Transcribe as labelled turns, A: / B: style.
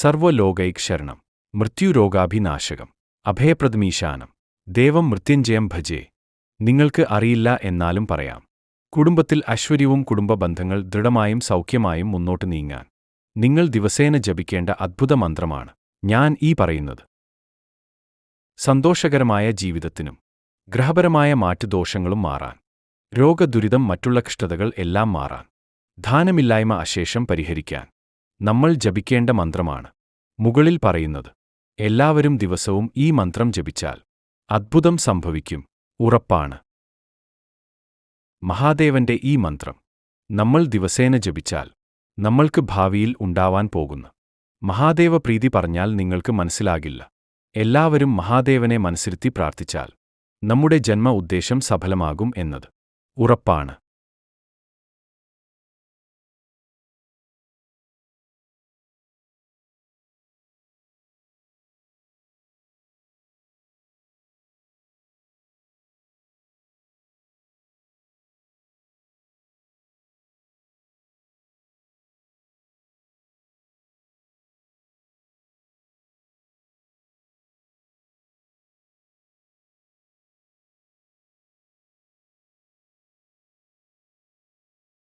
A: സർവലോകൈക്ഷരണം മൃത്യുരോഗാഭിനാശകം അഭയപ്രദമീശാനം ദേവം മൃത്യുഞ്ജയം ഭജേ. നിങ്ങൾക്ക് അറിയില്ല എന്നാലും പറയാം. കുടുംബത്തിൽ ഐശ്വര്യവും കുടുംബ ബന്ധങ്ങൾ ദൃഢമായും സൗഖ്യമായും മുന്നോട്ട് നീങ്ങാൻ നിങ്ങൾ ദിവസേന ജപിക്കേണ്ട അദ്ഭുത മന്ത്രമാണ് ഞാൻ ഈ പറയുന്നത്. സന്തോഷകരമായ ജീവിതത്തിനും ഗ്രഹപരമായ മാറ്റുദോഷങ്ങളും മാറാൻ രോഗദുരിതം മറ്റുള്ള കഷ്ടതകൾ എല്ലാം മാറാൻ ധാനമില്ലായ്മ അശേഷം പരിഹരിക്കാൻ നമ്മൾ ജപിക്കേണ്ട മന്ത്രമാണ്. മുകളിൽ പറയുന്നത് എല്ലാവരും ദിവസവും ഈ മന്ത്രം ജപിച്ചാൽ അദ്ഭുതം സംഭവിക്കും. ഉറപ്പാണ്. മഹാദേവന്റെ ഈ മന്ത്രം നമ്മൾ ദിവസേന ജപിച്ചാൽ നമ്മൾക്ക് ഭാവിയിൽ ഉണ്ടാവാൻ പോകുന്ന. മഹാദേവ പ്രീതി പറഞ്ഞാൽ നിങ്ങൾക്ക് മനസ്സിലാകില്ല. എല്ലാവരും മഹാദേവനെ മനസ്സിരുത്തി പ്രാർത്ഥിച്ചാൽ നമ്മുടെ ജന്മ ഉദ്ദേശം സഫലമാകും എന്നത്. ഉറപ്പാണ്.